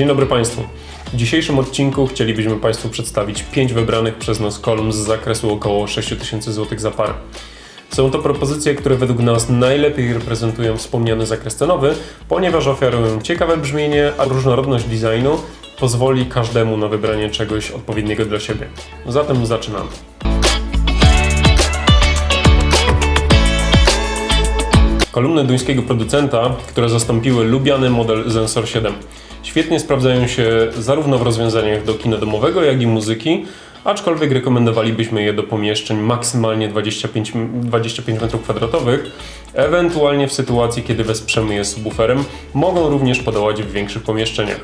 Dzień dobry Państwu. W dzisiejszym odcinku chcielibyśmy Państwu przedstawić 5 wybranych przez nas kolumn z zakresu około 6000 zł za parę. Są to propozycje, które według nas najlepiej reprezentują wspomniany zakres cenowy, ponieważ oferują ciekawe brzmienie, a różnorodność designu pozwoli każdemu na wybranie czegoś odpowiedniego dla siebie. Zatem zaczynamy. Kolumny duńskiego producenta, które zastąpiły lubiany model Zensor 7. Świetnie sprawdzają się zarówno w rozwiązaniach do kina domowego, jak i muzyki, aczkolwiek rekomendowalibyśmy je do pomieszczeń maksymalnie 25, 25 m2, ewentualnie w sytuacji, kiedy wesprzemy je subwooferem, mogą również podołać w większych pomieszczeniach.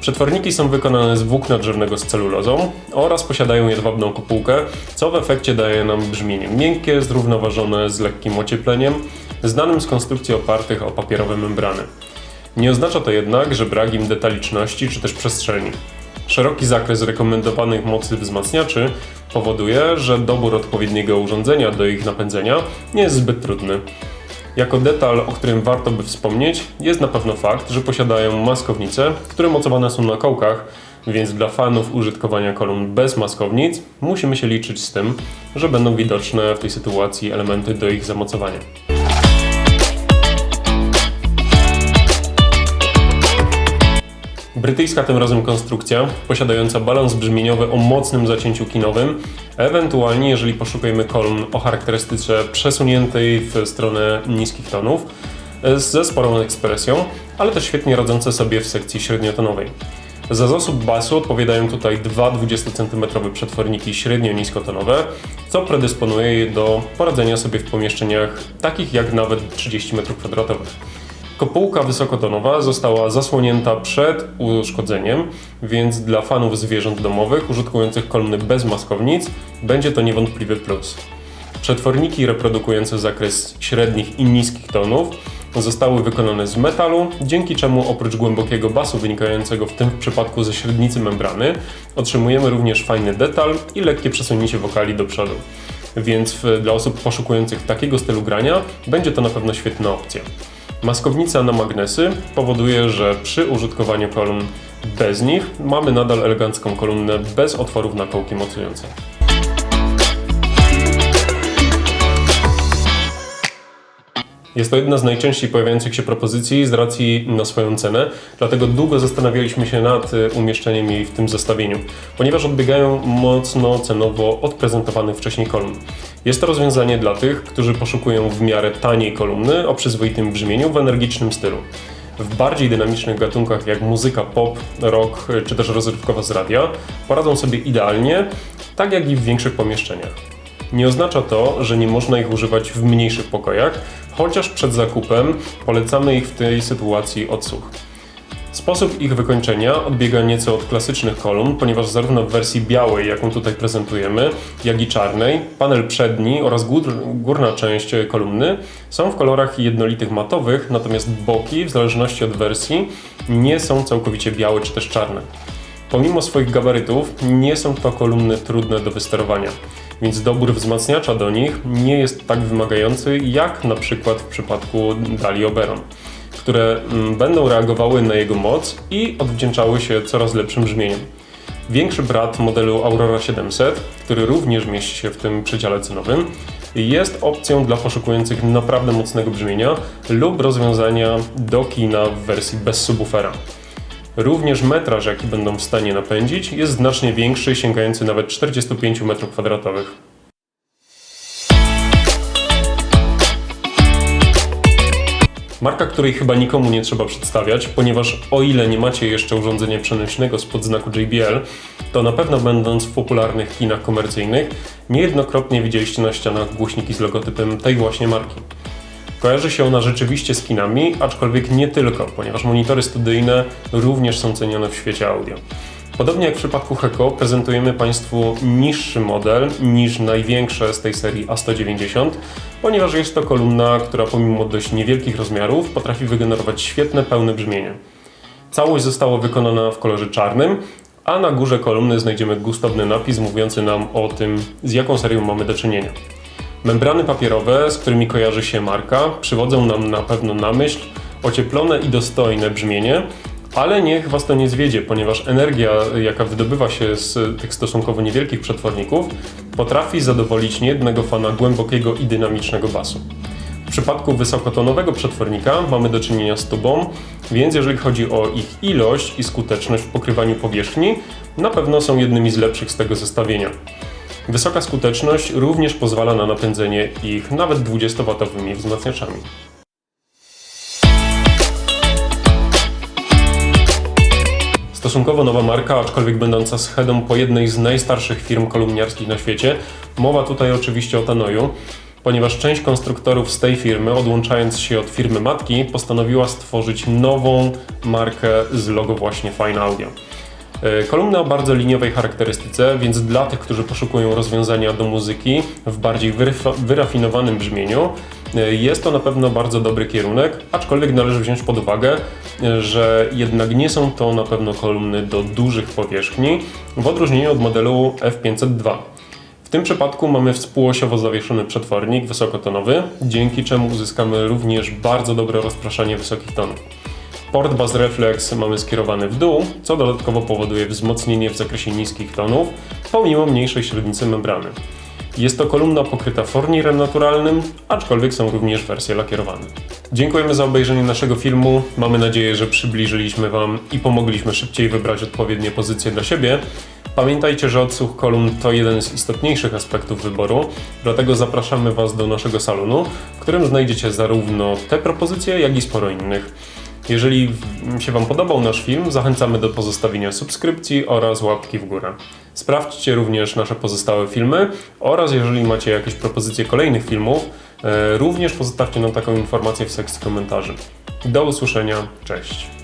Przetworniki są wykonane z włókna drzewnego z celulozą oraz posiadają jedwabną kopułkę, co w efekcie daje nam brzmienie miękkie, zrównoważone z lekkim ociepleniem, znanym z konstrukcji opartych o papierowe membrany. Nie oznacza to jednak, że brak im detaliczności czy też przestrzeni. Szeroki zakres rekomendowanych mocy wzmacniaczy powoduje, że dobór odpowiedniego urządzenia do ich napędzenia nie jest zbyt trudny. Jako detal, o którym warto by wspomnieć, jest na pewno fakt, że posiadają maskownice, które mocowane są na kołkach, więc dla fanów użytkowania kolumn bez maskownic musimy się liczyć z tym, że będą widoczne w tej sytuacji elementy do ich zamocowania. Brytyjska tym razem konstrukcja, posiadająca balans brzmieniowy o mocnym zacięciu kinowym, ewentualnie jeżeli poszukujemy kolumn o charakterystyce przesuniętej w stronę niskich tonów, ze sporą ekspresją, ale też świetnie radzące sobie w sekcji średniotonowej. Za zasób basu odpowiadają tutaj dwa 20 cm przetworniki średnio-niskotonowe, co predysponuje je do poradzenia sobie w pomieszczeniach takich jak nawet 30 m2. Kopułka wysokotonowa została zasłonięta przed uszkodzeniem, więc dla fanów zwierząt domowych użytkujących kolumny bez maskownic będzie to niewątpliwy plus. Przetworniki reprodukujące zakres średnich i niskich tonów zostały wykonane z metalu, dzięki czemu oprócz głębokiego basu wynikającego w tym przypadku ze średnicy membrany, otrzymujemy również fajny detal i lekkie przesunięcie wokali do przodu. Więc dla osób poszukujących takiego stylu grania będzie to na pewno świetna opcja. Maskownica na magnesy powoduje, że przy użytkowaniu kolumn bez nich mamy nadal elegancką kolumnę bez otworów na kołki mocujące. Jest to jedna z najczęściej pojawiających się propozycji z racji na swoją cenę, dlatego długo zastanawialiśmy się nad y, umieszczeniem jej w tym zestawieniu, ponieważ odbiegają mocno cenowo od prezentowanych wcześniej kolumn. Jest to rozwiązanie dla tych, którzy poszukują w miarę taniej kolumny o przyzwoitym brzmieniu w energicznym stylu. W bardziej dynamicznych gatunkach jak muzyka pop, rock czy też rozrywkowa z radia poradzą sobie idealnie, tak jak i w większych pomieszczeniach. Nie oznacza to, że nie można ich używać w mniejszych pokojach, chociaż przed zakupem polecamy ich w tej sytuacji odsłuch. Sposób ich wykończenia odbiega nieco od klasycznych kolumn, ponieważ zarówno w wersji białej, jaką tutaj prezentujemy, jak i czarnej, panel przedni oraz gór, górna część kolumny są w kolorach jednolitych matowych, natomiast boki, w zależności od wersji, nie są całkowicie białe czy też czarne. Pomimo swoich gabarytów, nie są to kolumny trudne do wysterowania więc dobór wzmacniacza do nich nie jest tak wymagający jak na przykład w przypadku Dali Oberon, które mm, będą reagowały na jego moc i odwdzięczały się coraz lepszym brzmieniem. Większy brat modelu Aurora 700, który również mieści się w tym przedziale cenowym, jest opcją dla poszukujących naprawdę mocnego brzmienia lub rozwiązania do kina w wersji bez subwoofera. Również metraż, jaki będą w stanie napędzić, jest znacznie większy, sięgający nawet 45 m2. Marka, której chyba nikomu nie trzeba przedstawiać, ponieważ o ile nie macie jeszcze urządzenia przenośnego spod znaku JBL, to na pewno będąc w popularnych kinach komercyjnych, niejednokrotnie widzieliście na ścianach głośniki z logotypem tej właśnie marki. Kojarzy się ona rzeczywiście z kinami, aczkolwiek nie tylko, ponieważ monitory studyjne również są cenione w świecie audio. Podobnie jak w przypadku Heko, prezentujemy Państwu niższy model niż największe z tej serii A190, ponieważ jest to kolumna, która pomimo dość niewielkich rozmiarów potrafi wygenerować świetne, pełne brzmienie. Całość została wykonana w kolorze czarnym, a na górze kolumny znajdziemy gustowny napis mówiący nam o tym, z jaką serią mamy do czynienia. Membrany papierowe, z którymi kojarzy się marka, przywodzą nam na pewno na myśl ocieplone i dostojne brzmienie, Ale niech Was to nie zwiedzie, ponieważ energia, jaka wydobywa się z tych stosunkowo niewielkich przetworników, potrafi zadowolić niejednego fana głębokiego i dynamicznego basu. W przypadku wysokotonowego przetwornika mamy do czynienia z tubą, więc jeżeli chodzi o ich ilość i skuteczność w pokrywaniu powierzchni, na pewno są jednymi z lepszych z tego zestawienia. Wysoka skuteczność również pozwala na napędzenie ich nawet 20W wzmacniaczami. Stosunkowo nowa marka, aczkolwiek będąca schedą po jednej z najstarszych firm kolumniarskich na świecie. Mowa tutaj oczywiście o Tanoju, ponieważ część konstruktorów z tej firmy, odłączając się od firmy matki, postanowiła stworzyć nową markę z logo właśnie Fine Audio. E, Kolumna o bardzo liniowej charakterystyce, więc dla tych, którzy poszukują rozwiązania do muzyki w bardziej wyrafinowanym brzmieniu, jest to na pewno bardzo dobry kierunek, aczkolwiek należy wziąć pod uwagę, e, że jednak nie są to na pewno kolumny do dużych powierzchni, w odróżnieniu od modelu F502. W tym przypadku mamy współosiowo zawieszony przetwornik wysokotonowy, dzięki czemu uzyskamy również bardzo dobre rozpraszanie wysokich tonów. Port Bass Reflex mamy skierowany w dół, co dodatkowo powoduje wzmocnienie w zakresie niskich tonów, pomimo mniejszej średnicy membrany. Jest to kolumna pokryta fornirem naturalnym, aczkolwiek są również wersje lakierowane. Dziękujemy za obejrzenie naszego filmu. Mamy nadzieję, że przybliżyliśmy Wam i pomogliśmy szybciej wybrać odpowiednie pozycje dla siebie. Pamiętajcie, że odsłuch kolumn to jeden z istotniejszych aspektów wyboru, dlatego zapraszamy Was do naszego salonu, w którym znajdziecie zarówno te propozycje, jak i sporo innych. Jeżeli się Wam podobał nasz film, zachęcamy do pozostawienia subskrypcji oraz łapki w górę. Sprawdźcie również nasze pozostałe filmy oraz jeżeli macie jakieś propozycje kolejnych filmów, e, również pozostawcie nam taką informację w sekcji komentarzy. Do usłyszenia, cześć.